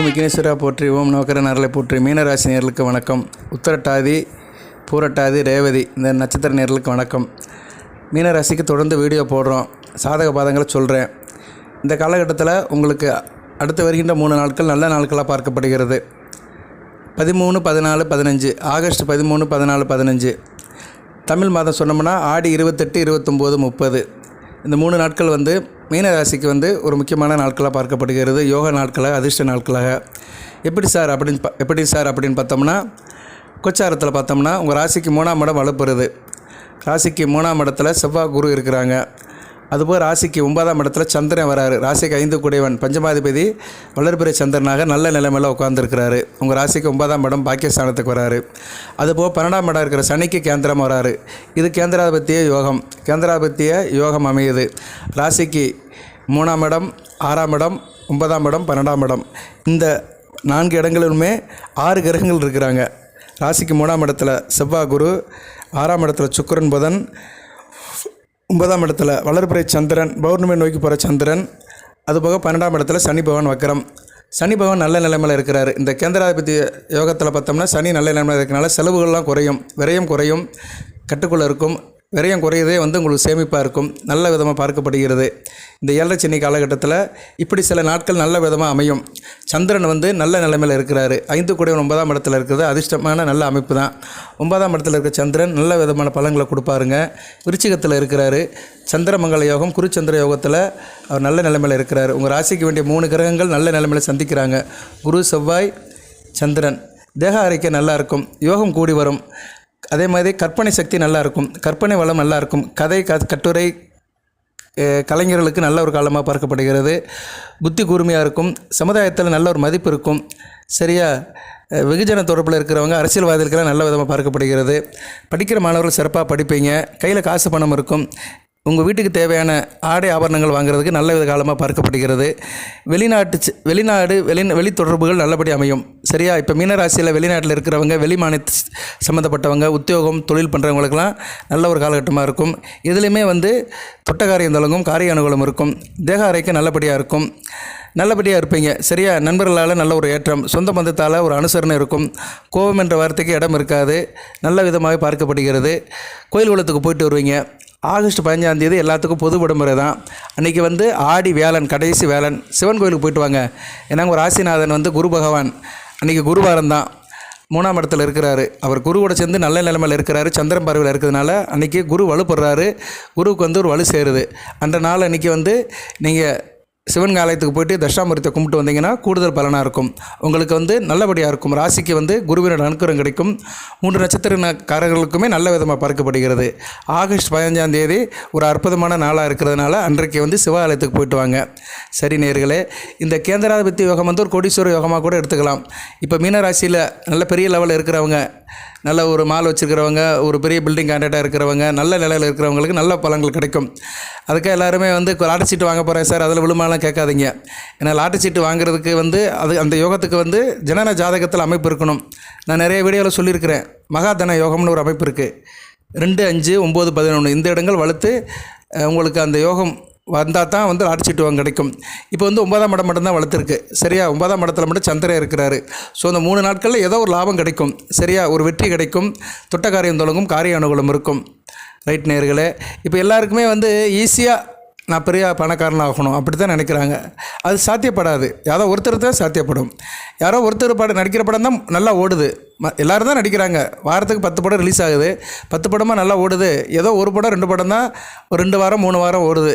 ஓம் விக்னேஸ்வரா போற்றி ஓம் நோக்கர நரலை போற்றி மீனராசி நேர்களுக்கு வணக்கம். உத்தரட்டாதி பூரட்டாதி ரேவதி இந்த நட்சத்திர நேர்களுக்கு வணக்கம். மீனராசிக்கு தொடர்ந்து வீடியோ போடுறோம். சாதக பாதங்களை சொல்கிறேன் இந்த காலகட்டத்தில் உங்களுக்கு அடுத்து வருகின்ற மூணு நாட்கள் நல்ல நாட்களாக பார்க்கப்படுகிறது. பதிமூணு பதினாலு பதினஞ்சு ஆகஸ்ட் பதிமூணு பதினாலு பதினஞ்சு. தமிழ் மாதம் சொன்னோம்னா ஆடி இருபத்தெட்டு இருபத்தொம்போது முப்பது. இந்த மூணு நாட்கள் வந்து மீன ராசிக்கு வந்து ஒரு முக்கியமான நாட்களாக பார்க்கப்படுகிறது. யோக நாட்களாக அதிர்ஷ்ட நாட்களாக. எப்படி சார் அப்படின்னு பா- எப்படி சார் அப்படின்னு பார்த்தோம்னா கொச்சாரத்தில் பார்த்தோம்னா உங்கள் ராசிக்கு மூணாம் இடம் வலுப்புறது. ராசிக்கு மூணாம் இடத்துல செவ்வாய் குரு இருக்கிறாங்க. அதுபோல் ராசிக்கு ஒன்பதாம் இடத்துல சந்திரன் வராரு. ராசிக்கு ஐந்து கூடியவன் பஞ்சமாதிபதி வளர்பிறை சந்திரனாக நல்ல நிலைமையில் உட்காந்துருக்கிறாரு உங்கள் ராசிக்கு ஒன்பதாம் இடம் பாக்கியஸ்தானத்துக்கு வராரு. அதுபோல் பன்னெண்டாம் இடம் இருக்கிற சனிக்கு கேந்திரம் வராரு. இது கேந்திராபத்திய யோகம். கேந்திராபத்திய யோகம் அமையுது. ராசிக்கு மூணாம் இடம் ஆறாம் இடம் ஒன்பதாம் இடம் பன்னெண்டாம் இடம். இந்த நான்கு இடங்களிலுமே ஆறு கிரகங்கள் இருக்கிறாங்க. ராசிக்கு மூணாம் இடத்துல செவ்வாய் குரு ஆறாம் இடத்துல சுக்கரன் புதன் ஒன்பதாம் இடத்துல வளர்பிறை சந்திரன் பௌர்ணமி நோக்கி போகிற சந்திரன் அதுபோக பன்னெண்டாம் இடத்துல சனி பகவான் வக்கரம் சனி பகவான் நல்ல நிலைமையில் இருக்கிறாரு. இந்த கேந்திராதிபதி யோகத்தில் பார்த்தோம்னா சனி நல்ல நிலைமையில் இருக்கிறனால செலவுகள்லாம் குறையும் விரயம் குறையும் கட்டுக்குள்ளே இருக்கும். விரயம் குறையதே வந்து உங்களுக்கு சேமிப்பாக இருக்கும். நல்ல விதமாக பார்க்கப்படுகிறது. இந்த ஏழரை காலகட்டத்தில் இப்படி சில நாட்கள் நல்ல விதமாக அமையும். சந்திரன் வந்து நல்ல நிலைமையில் இருக்கிறாரு. ஐந்து கூட ஒன்பதாம் இடத்துல இருக்கிறது அதிர்ஷ்டமான நல்ல அமைப்பு தான். ஒன்பதாம் இடத்துல இருக்க சந்திரன் நல்ல விதமான பலன்களை கொடுப்பாருங்க. விருச்சிகத்தில் இருக்கிறாரு. சந்திரமங்கல யோகம் குருச்சந்திர யோகத்தில் அவர் நல்ல நிலைமையில் இருக்கிறார். உங்கள் ராசிக்கு வேண்டிய மூணு கிரகங்கள் நல்ல நிலைமையில் சந்திக்கிறாங்க. குரு செவ்வாய் சந்திரன். தேக அறிக்கை நல்லாயிருக்கும் யோகம் கூடி வரும். அதே மாதிரி கற்பனை சக்தி நல்லா இருக்கும் கற்பனை வளம் நல்லா இருக்கும் கதை க கட்டுரை கலைஞர்களுக்கு நல்ல ஒரு காலமாக பார்க்கப்படுகிறது. புத்தி கூர்மையாக இருக்கும். சமுதாயத்தில் நல்ல ஒரு மதிப்பு இருக்கும். சரியா? வெகுஜன தொடர்பில் இருக்கிறவங்க அரசியல்வாதிகளுக்கெல்லாம் நல்ல விதமாக பார்க்கப்படுகிறது. படிக்கிற மாணவர்கள் சிறப்பாக படிப்பீங்க. கையில் காசு பணம் இருக்கும். உங்கள் வீட்டுக்கு தேவையான ஆடை ஆபரணங்கள் வாங்குறதுக்கு நல்ல வித காலமாக பார்க்கப்படுகிறது. வெளிநாட்டு வெளிநாடு வெளி வெளி தொடர்புகள் நல்லபடி அமையும். சரியா? இப்போ மீனராசியில் வெளிநாட்டில் இருக்கிறவங்க வெளிமாநில சம்மந்தப்பட்டவங்க உத்தியோகம் தொழில் பண்ணுறவங்களுக்கெல்லாம் நல்ல ஒரு காலகட்டமாக இருக்கும். இதுலேயுமே வந்து தொட்டகாரியம் தொடங்கும் காரிய அனுகூலம் இருக்கும். தேக அறைக்கு நல்லபடியாக இருக்கும். நல்லபடியாக இருப்பீங்க. சரியா? நண்பர்களால் நல்ல ஒரு ஏற்றம். சொந்த பந்தத்தால் ஒரு அனுசரணை இருக்கும். கோபம் என்ற வார்த்தைக்கு இடம் இருக்காது. நல்ல விதமாக பார்க்கப்படுகிறது. கோயில் குளத்துக்கு போயிட்டு வருவீங்க. ஆகஸ்ட் பதினஞ்சாம் தேதி எல்லாத்துக்கும் பொது விடுமுறை தான் அன்றைக்கி வந்து ஆடி வேலன் கடைசி வேலன் சிவன் கோயிலுக்கு போயிட்டு வாங்க. ஏன்னா ஒரு ராசிநாதன் வந்து குரு பகவான். அன்றைக்கி குருவாரம் தான் மூணாம் இடத்துல இருக்கிறாரு. அவர் குருவோட சேர்ந்து நல்ல நிலைமையில் இருக்கிறாரு. சந்திரன் பார்வையில் இருக்கிறதுனால அன்றைக்கி குரு வலுப்படுறாரு. குருவுக்கு வந்து ஒரு வலு சேருது. அந்த நாள் அன்றைக்கி வந்து நீங்கள் சிவன் ஆலயத்துக்கு போயிட்டு தட்சாமூர்த்தியை கும்பிட்டு வந்தீங்கன்னா கூடுதல் பலனாக இருக்கும். உங்களுக்கு வந்து நல்லபடியாக இருக்கும். ராசிக்கு வந்து குருவினோட அனுக்கிரம் கிடைக்கும். மூன்று நட்சத்திரக்காரர்களுக்குமே நல்ல விதமாக பார்க்கப்படுகிறது. ஆகஸ்ட் பதினஞ்சாம் தேதி ஒரு அற்புதமான நாளாக இருக்கிறதுனால அன்றைக்கு வந்து சிவ ஆலயத்துக்கு போயிட்டு வாங்க. சரி நேர்களே இந்த கேந்திராதிபத்தி யோகம் வந்து ஒரு கோடீஸ்வர யோகமாக கூட எடுத்துக்கலாம். இப்போ மீனராசியில் நல்ல பெரிய லெவலில் இருக்கிறவங்க நல்ல ஒரு மால் வச்சுருக்கிறவங்க ஒரு பெரிய பில்டிங் கான்ட்ராக்டாக இருக்கிறவங்க நல்ல நிலையில் இருக்கிறவங்களுக்கு நல்ல பலங்கள் கிடைக்கும். அதுக்காக எல்லாருமே வந்து லாட்டரி சீட்டு வாங்க போகிறேன் சார். அதில் விழுமாலாம் கேட்காதீங்க. ஏன்னா லாட்டரி சீட்டு வாங்குறதுக்கு வந்து அது அந்த யோகத்துக்கு வந்து ஜனன ஜாதகத்தில் அமைப்பு இருக்கணும். நான் நிறைய வீடியோவில் சொல்லியிருக்கிறேன். மகாதன யோகம்னு ஒரு அமைப்பு இருக்குது ரெண்டு அஞ்சு ஒம்பது பதினொன்று இந்த இடங்கள் வளர்த்து உங்களுக்கு அந்த யோகம் வந்தால் தான் வந்து லாட்டரி சீட்டு கிடைக்கும். இப்போ வந்து ஒன்பதாம் இடம் மட்டும்தான் வளர்த்துருக்கு. சரியா? ஒன்பதாம் இடத்துல மட்டும் சந்திரன் இருக்கிறாரு. ஸோ அந்த மூணு நாட்களில் ஏதோ ஒரு லாபம் கிடைக்கும். சரியா? ஒரு வெற்றி கிடைக்கும். தொட்ட காரியம் தொடங்கும் காரிய அனுகூலம் இருக்கும். ரைட் நேர்களே? இப்போ எல்லாருக்குமே வந்து ஈஸியாக நான் பெரிய பணக்காரன் ஆகணும். அப்படி தான் நினைக்கிறாங்க. அது சாத்தியப்படாது. யாரோ ஒருத்தர் தான் சாத்தியப்படும். யாரோ ஒருத்தர் படம் நடிக்கிற படம் தான் நல்லா ஓடுது. ம எல்லோரும் தான் நடிக்கிறாங்க. வாரத்துக்கு பத்து படம் ரிலீஸ் ஆகுது. பத்து படமாக நல்லா ஓடுது. ஏதோ ஒரு படம் ரெண்டு படம் தான் ஒரு ரெண்டு வாரம் மூணு வாரம் ஓடுது.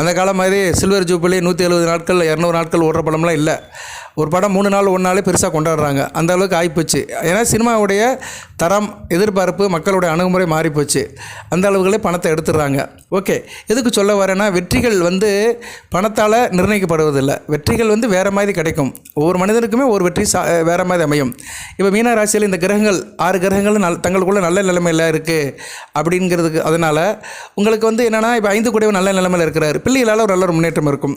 அந்த காலம் மாதிரி சில்வர் ஜூப்ளி நூற்றி எழுபது நாட்கள் இரநூறு நாட்கள் ஓடுற படம்லாம் இல்லை. ஒரு படம் மூணு நாள் ஒன்று நாளே பெருசாக கொண்டாடுறாங்க. அந்த அளவுக்கு ஆகிப்போச்சு ஏன்னா சினிமாவுடைய தரம் எதிர்பார்ப்பு மக்களுடைய அணுகுமுறை மாறிப்போச்சு. அந்த அளவுகளே பணத்தை எடுத்துடுறாங்க. ஓகே எதுக்கு சொல்ல வரேன்னா வெற்றிகள் வந்து பணத்தால் நிர்ணயிக்கப்படுவதில்லை. வெற்றிகள் வந்து வேறு மாதிரி கிடைக்கும். ஒவ்வொரு மனிதனுக்குமே ஒரு வெற்றி சா வேறு மாதிரி அமையும். இப்போ மீன ராசியில் இந்த கிரகங்கள் ஆறு கிரகங்கள் நல் தங்களுக்குள்ள நல்ல நிலைமையில் இருக்குது அப்படிங்கிறதுக்கு அதனால் உங்களுக்கு வந்து என்னென்னா இப்போ ஐந்து கூடவே நல்ல நிலைமையில் இருக்கிறார். பிள்ளைகளால் ஒரு நல்ல ஒரு முன்னேற்றம் இருக்கும்.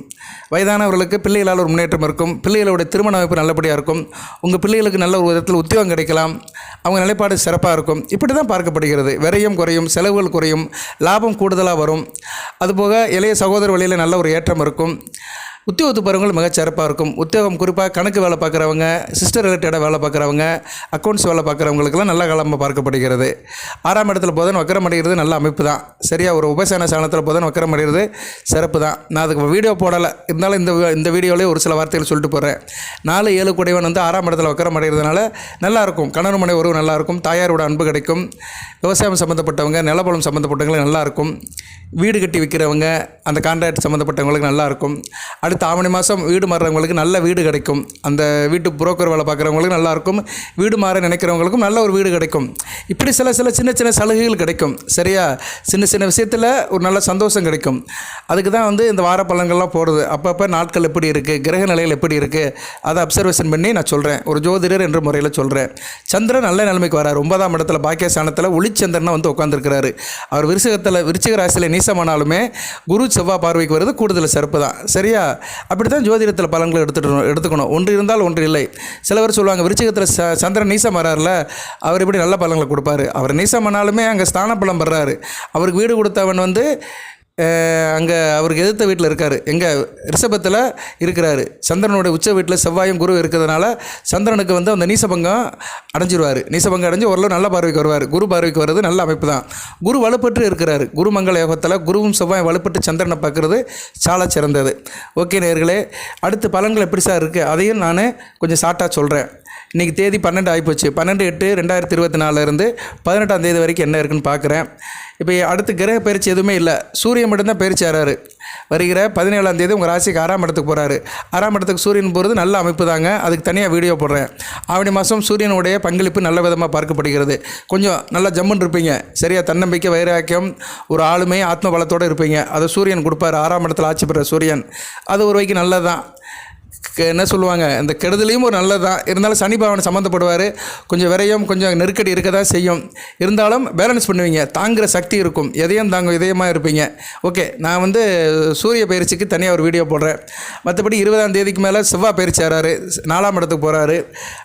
வயதானவர்களுக்கு பிள்ளைகளால் ஒரு முன்னேற்றம் இருக்கும். பிள்ளைகளோட திருமண அமைப்பு நல்லபடியாக இருக்கும். உங்கள் பிள்ளைகளுக்கு நல்ல ஒரு விதத்தில் உத்தியோகம் கிடைக்கலாம். அவங்க நிலைப்பாடு சிறப்பாக இருக்கும். இப்படி தான் பார்க்கப்படுகிறது. விரையும் குறையும் செலவுகள் குறையும் லாபம் கூடுதலாக வரும். அதுபோக இளைய சகோதர வழியில் நல்ல ஒரு ஏற்றம் இருக்கும். உத்தியோகத்து போகிறவங்க மிகச்சிறப்பாக இருக்கும். உத்தியோகம் குறிப்பாக கணக்கு வேலை பார்க்குறவங்க சிஸ்டர் ரிலேட்டடாக வேலை பார்க்குறவங்க அக்கௌண்ட்ஸ் வேலை பார்க்குறவங்களுக்கெல்லாம் நல்ல காலமாக பார்க்கப்படுகிறது. ஆறாம் இடத்துல புதன் வக்கரம் அடைகிறது நல்ல அமைப்பு தான் சரியாக ஒரு உபசேன சாணத்தில் புதன் வக்கரம் அடைகிறது சிறப்பு தான் நான் அதுக்கு வீடியோ போடலை. இருந்தாலும் இந்த இந்த வீடியோலேயே ஒரு சில வார்த்தைகள் சொல்லிட்டு போகிறேன் நாலு ஏழு குடைவன் வந்து ஆறாம் இடத்துல வக்கரம் அடைகிறதுனால நல்லாயிருக்கும் கணவன் மனை உறவு நல்லாயிருக்கும் தாயாரோட அன்பு கிடைக்கும். விவசாயம் சம்மந்தப்பட்டவங்க நிலப்பலம் சம்மந்தப்பட்டவங்களுக்கு நல்லாயிருக்கும் வீடு கட்டி விற்கிறவங்க அந்த கான்ட்ராக்ட் சம்மந்தப்பட்டவங்களுக்கு நல்லாயிருக்கும் அடுத்த ஆவணி மாதம் வீடு மாறுறவங்களுக்கு நல்ல வீடு கிடைக்கும். அந்த வீட்டு புரோக்கர் வேலை பார்க்குறவங்களுக்கு நல்லாயிருக்கும். வீடு மாற நினைக்கிறவங்களுக்கும் நல்ல ஒரு வீடு கிடைக்கும். இப்படி சில சில சின்ன சின்ன சலுகைகள் கிடைக்கும். சரியா? சின்ன சின்ன விஷயத்தில் ஒரு நல்ல சந்தோஷம் கிடைக்கும். அதுக்கு தான் வந்து இந்த வார பழங்கள்லாம் போடுறது அப்பப்போ நாட்கள் எப்படி இருக்குது கிரக நிலைகள் எப்படி இருக்குது அதை அப்சர்வேஷன் பண்ணி நான் சொல்கிறேன் ஒரு ஜோதிடர் என்ற முறையில் சொல்கிறேன் சந்திரன் நல்ல நிலைமைக்கு வரார். ஒன்பதாம் இடத்துல பாக்கியஸ்தானத்தில் ஒளிச்சந்திரனை வந்து உட்காந்துருக்கிறாரு அவர் விருச்சகத்தில் விருச்சிக ராசியில் நீசமானாலுமே குரு செவ்வாய் பார்வைக்கு வருது கூடுதல் சிறப்பு தான். சரியா? அப்படி தான் ஜோதிடத்தில் பலன்களை எடுத்துட்டு எடுத்துக்கணும். ஒன்று இருந்தால் ஒன்று இல்லை. சில பேர் சொல்லுவாங்க விருச்சிகத்தில் ச சந்திரன் நீசம் வராருல அவர் எப்படி நல்ல பலன்களை கொடுப்பாரு. அவர் நீசம் பண்ணாலுமே அங்கே ஸ்தான பலம் பெறாரு. அவருக்கு வீடு கொடுத்தவன் வந்து அங்கே அவருக்கு எதிர்த்த வீட்டில் இருக்கார். எங்கே? ரிஷபத்தில் இருக்கிறாரு. சந்திரனுடைய உச்ச வீட்டில் செவ்வாயும் குரு இருக்கிறதுனால சந்திரனுக்கு வந்து அந்த நீசபங்கம் அடைஞ்சிருவார். நீசபங்கம் அடைஞ்சு ஓரளவு நல்ல பார்வைக்கு வருவார். குரு பார்வைக்கு வர்றது நல்ல அமைப்பு தான் குரு வலுப்பட்டு இருக்கிறார். குருமங்கல யோகத்தில் குருவும் செவ்வாயும் வலுப்பெற்று சந்திரனை பார்க்குறது சால சிறந்தது. ஓகே நேர்களே அடுத்து பலன்கள் எப்படி சார் இருக்குது அதையும் நான் கொஞ்சம் ஷார்ட்டாக சொல்கிறேன் இன்றைக்கி தேதி பன்னெண்டு ஆகிப்போச்சு பன்னெண்டு எட்டு ரெண்டாயிரத்தி இருபத்தி நாலுலேருந்து பதினெட்டாம் தேதி வரைக்கும் என்ன இருக்குன்னு பார்க்குறேன். இப்போ அடுத்து கிரக பயிற்சி எதுவுமே இல்லை. சூரியன் மட்டும்தான் பயிற்சி ஆறாரு. வருகிற பதினேழாம் தேதி உங்கள் ராசிக்கு ஆறாம் இடத்துக்கு போகிறாரு ஆறாம் இடத்துக்கு சூரியன் போகிறது நல்ல அமைப்பு தாங்க. அதுக்கு தனியாக வீடியோ போடுறேன். ஆவணி மாதம் சூரியனுடைய பங்களிப்பு நல்ல விதமாக பார்க்கப்படுகிறது. கொஞ்சம் நல்லா ஜம்முன்னு இருப்பீங்க. சரியாக தன்னம்பிக்கை வைராக்கியம் ஒரு ஆளுமை ஆத்ம பலத்தோடு இருப்பீங்க. அதை சூரியன் கொடுப்பாரு. ஆறாம் இடத்துல ஆட்சி பெற சூரியன். அது ஒரு வைக்கு நல்லது தான் என்ன சொல்லுவாங்க இந்த கெடுதலையும் ஒரு நல்லது தான் இருந்தாலும் சனி பகவான் சம்மந்தப்படுவார். கொஞ்சம் விரையும் கொஞ்சம் நெருக்கடி இருக்க தான் செய்யும். இருந்தாலும் பேலன்ஸ் பண்ணுவீங்க. தாங்குகிற சக்தி இருக்கும். எதையும் தாங்க இதயமாக இருப்பீங்க. ஓகே நான் வந்து சூரிய பயிற்சிக்கு தனியாக ஒரு வீடியோ போடுறேன். மற்றபடி இருபதாம் தேதிக்கு மேலே செவ்வாய் பயிற்சி ஆறாரு. நாலாம் இடத்துக்கு போகிறாரு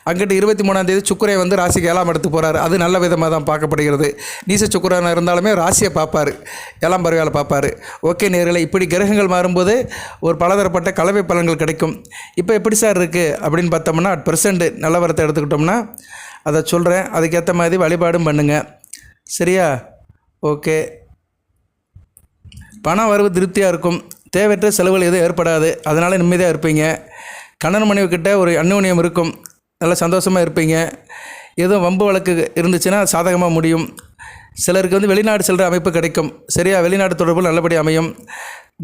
அங்கிட்டு இருபத்தி மூணாம் தேதி சுக்கரை வந்து ராசிக்கு ஏழாம் இடத்துக்கு போகிறாரு அது நல்ல விதமாக தான் பார்க்கப்படுகிறது. நீச சுக்கரனாக இருந்தாலுமே ராசியை பார்ப்பார். ஏழாம் பருவால் பார்ப்பார். ஓகே நேரில் இப்படி கிரகங்கள் மாறும்போது ஒரு பலதரப்பட்ட கலவை பலன்கள் கிடைக்கும். இப்போ எப்படி சார் இருக்குது அப்படின்னு பார்த்தோம்னா அட் பர்சன்ட் நிலவரத்தை எடுத்துக்கிட்டோம்னா அதை சொல்கிறேன் அதுக்கேற்ற மாதிரி வழிபாடும் பண்ணுங்கள் சரியா? ஓகே. பணம் வரவு திருப்தியாக இருக்கும். தேவையற்ற செலவுகள் எதுவும் ஏற்படாது. அதனால் நிம்மதியாக இருப்பீங்க. கணவன் மனைவிக்கிட்ட ஒரு அந்யோன்யம் இருக்கும். நல்லா சந்தோஷமாக இருப்பீங்க. எதுவும் வம்பு வழக்கு இருந்துச்சுன்னா சாதகமாக முடியும். சிலருக்கு வந்து வெளிநாடு செல்கிற அமைப்பு கிடைக்கும். சரியா? வெளிநாடு தொடர்பு நல்லபடி அமையும்.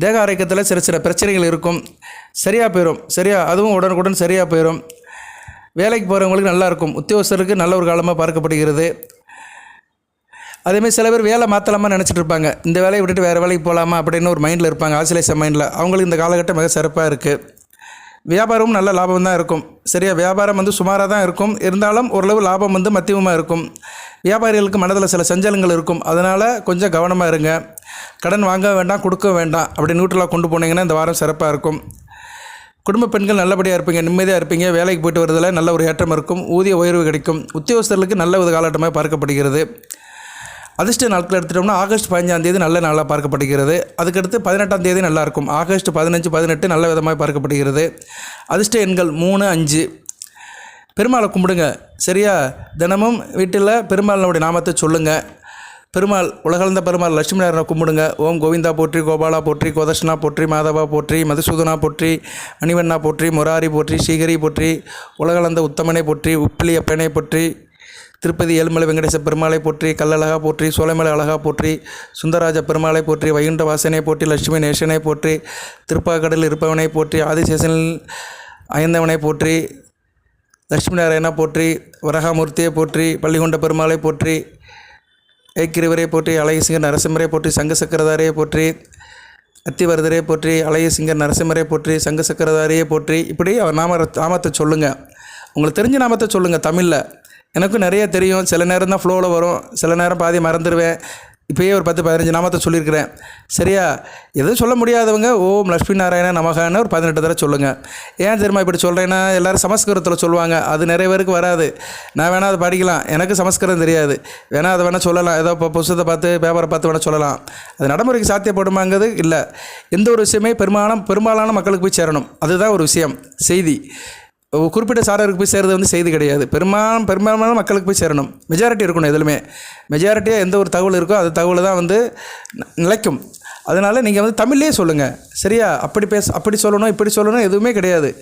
தேக ஆரோக்கியத்தில் சில சில பிரச்சனைகள் இருக்கும். சரியாக போயிடும் சரியா அதுவும் உடனுக்குடன் சரியாக போயிடும் வேலைக்கு போகிறவங்களுக்கு நல்லாயிருக்கும் உத்தியோகஸ்தருக்கு நல்ல ஒரு காலமாக பார்க்கப்படுகிறது. அதேமாதிரி சில பேர் வேலை மாற்றலாமா நினச்சிட்டு இருப்பாங்க. இந்த வேலையை விட்டுட்டு வேறு வேலைக்கு போகலாமா அப்படின்னு ஒரு மைண்டில் இருப்பாங்க. ஆசிலேஷன் மைண்டில் அவங்களுக்கு இந்த காலகட்டம் மிக சிறப்பாக இருக்குது வியாபாரமும் நல்ல லாபம் தான் இருக்கும். சரியா? வியாபாரம் வந்து சுமாராக தான் இருக்கும். இருந்தாலும் ஓரளவு லாபம் வந்து மத்தியமாக இருக்கும். வியாபாரிகளுக்கு மனதில் சில சஞ்சலங்கள் இருக்கும். அதனால் கொஞ்சம் கவனமாக இருங்க. கடன் வாங்க வேண்டாம் கொடுக்க வேண்டாம் அப்படி நியூட்ரலாக கொண்டு போனீங்கன்னா இந்த வாரம் சிறப்பாக இருக்கும். குடும்ப பெண்கள் நல்லபடியாக இருப்பீங்க நிம்மதியாக இருப்பீங்க. வேலைக்கு போயிட்டு வரதில் நல்ல ஒரு ஏற்றம் இருக்கும். ஊதிய உயர்வு கிடைக்கும். உத்தியோகஸ்தர்களுக்கு நல்ல ஒரு காலகட்டமாக பார்க்கப்படுகிறது. அதிர்ஷ்ட நாட்கள் எடுத்துட்டோம்னா ஆகஸ்ட் பதினஞ்சாம் தேதி நல்ல நாளாக பார்க்கப்படுகிறது. அதுக்கடுத்து பதினெட்டாம் தேதி நல்லா இருக்கும். ஆகஸ்ட் பதினஞ்சு பதினெட்டு நல்ல விதமாக பார்க்கப்படுகிறது. அதிர்ஷ்ட எண்கள் மூணு அஞ்சு. பெருமாளை கும்பிடுங்க. சரியா? தினமும் வீட்டில் பெருமாளினுடைய நாமத்தை சொல்லுங்கள் பெருமாள் உலகளந்த பெருமாள் லட்சுமி நாராயணனை கும்பிடுங்க. ஓம் கோவிந்தா போற்றி கோபாலா போற்றி கோதர்ஷனா போற்றி மாதவா போற்றி மதுசூதனா போற்றி மணிவண்ணா போற்றி முராரி போற்றி ஸ்ரீகரி போற்றி உலகளந்த உத்தமனை போற்றி உப்பிலியப்பனை போற்றி திருப்பதி ஏழுமலை வெங்கடேச பெருமாளை போற்றி கல்லழகா போற்றி சோலைமலை அழகா போற்றி சுந்தரராஜ பெருமாளை போற்றி வைகுண்ட வாசனை போற்றி லட்சுமி நேசனை போற்றி திருப்பாக்கடலில் இருப்பவனை போற்றி ஆதிசேஷனில் அயந்தவனை போற்றி லட்சுமி நாராயணா போற்றி வரகாமூர்த்தியை போற்றி பள்ளிகொண்ட பெருமாளை போற்றி ஏக்கிரிவரை போற்றி அழகிசிங்கர் நரசிம்மரை போற்றி சங்க சக்கரதாரியை போற்றி அத்திவரதரே போற்றி அழகிசிங்கர் நரசிம்மரை போற்றி சங்க சக்கரதாரியை போற்றி இப்படி அவர் நாம நாமத்தை சொல்லுங்கள் உங்களுக்கு தெரிஞ்ச நாமத்தை சொல்லுங்கள் தமிழில். எனக்கும் நிறைய தெரியும். சில நேரம் தான் ஃப்ளோவில் வரும். சில நேரம் பாதி மறந்துடுவேன் இப்போயே ஒரு பத்து பதினஞ்சு நாமத்தை சொல்லியிருக்கிறேன். சரியா? எதுவும் சொல்ல முடியாதவங்க ஓம் லக்ஷ்மி நாராயண நமகான்னு ஒரு பதினெட்டு தடவை சொல்லுங்கள் ஏன் தெரியுமா இப்படி சொல்கிறேன்னா எல்லோரும் சமஸ்கிருதத்தில் சொல்லுவாங்க. அது நிறைய பேருக்கு வராது. நான் வேணால் அதை படிக்கலாம். எனக்கு சமஸ்கிருதம் தெரியாது. வேணால் அதை வேணால் சொல்லலாம். ஏதோ இப்போ புஸ்தத்தை பார்த்து பேப்பரை பார்த்து வேணால் சொல்லலாம். அது நடைமுறைக்கு சாத்தியப்படுமாங்கிறது இல்லை. எந்த ஒரு விஷயமே பெரும்பாலும் பெரும்பாலான மக்களுக்கு போய் சேரணும். அதுதான் ஒரு விஷயம். செய்தி. குறிப்பிட்ட சாரருக்கு போய் சேர்றது வந்து செய்தி கிடையாது. பெரும்பாலும் பெரும்பாலான மக்களுக்கு போய் சேரணும். மெஜாரிட்டி இருக்கணும் எதுலுமே. மெஜாரிட்டியாக எந்த ஒரு தகவல் இருக்கோ அந்த தகவல் தான் வந்து நிலைக்கும். அதனால் நீங்கள் வந்து தமிழ்லேயே சொல்லுங்கள் சரியா? அப்படி பேச அப்படி சொல்லணும் இப்படி சொல்லணும் எதுவுமே கிடையாது.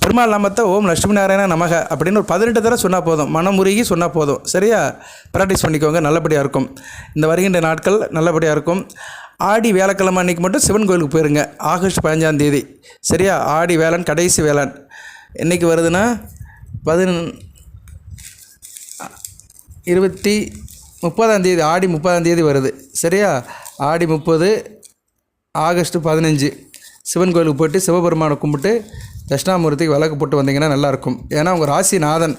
பெருமாள் நாமத்தை ஓம் லட்சுமி நாராயண நமக அப்படின்னு ஒரு பதினெட்டு தடவை சொன்னால் போதும். மனமுருகி சொன்னால் போதும். சரியா? ப்ராக்டிஸ் பண்ணிக்கோங்க. நல்லபடியாக இருக்கும். இந்த வருகின்ற நாட்கள் நல்லபடியாக இருக்கும். ஆடி வேலைக்கிழமை அன்றைக்கி மட்டும் சிவன் கோயிலுக்கு போயிருங்க. ஆகஸ்ட் பதினஞ்சாம் தேதி. சரியா? ஆடி வேளாண் கடைசி வேளாண். என்றைக்கு வருதுன்னா பதின இருபத்தி முப்பதாம் தேதி ஆடி முப்பதாம் தேதி வருது. சரியா? ஆடி முப்பது ஆகஸ்ட் பதினஞ்சு. சிவன் கோயிலுக்கு போயிட்டு சிவபெருமானை கும்பிட்டு தட்சிணாமூர்த்திக்கு விளக்கு போட்டு வந்தீங்கன்னா நல்லாயிருக்கும் ஏன்னா உங்கள் ராசிநாதன்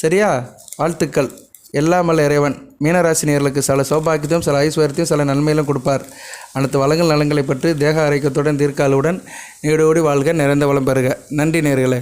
சரியா? வாழ்த்துக்கள். எல்லாம் வல்ல இறைவன். மீனராசினியர்களுக்கு சில சௌபாக்கியத்தையும் சில ஐஸ்வர்யத்தையும் சில நன்மையிலும் கொடுப்பார். அனைத்து வளங்கள் நலங்களை பற்றி தேக ஆரோக்கியத்துடன் தீர்க்காலுடன் நீடோடி வாழ்க நிறைந்த வளம் பெறுக. நன்றி நேர்களே.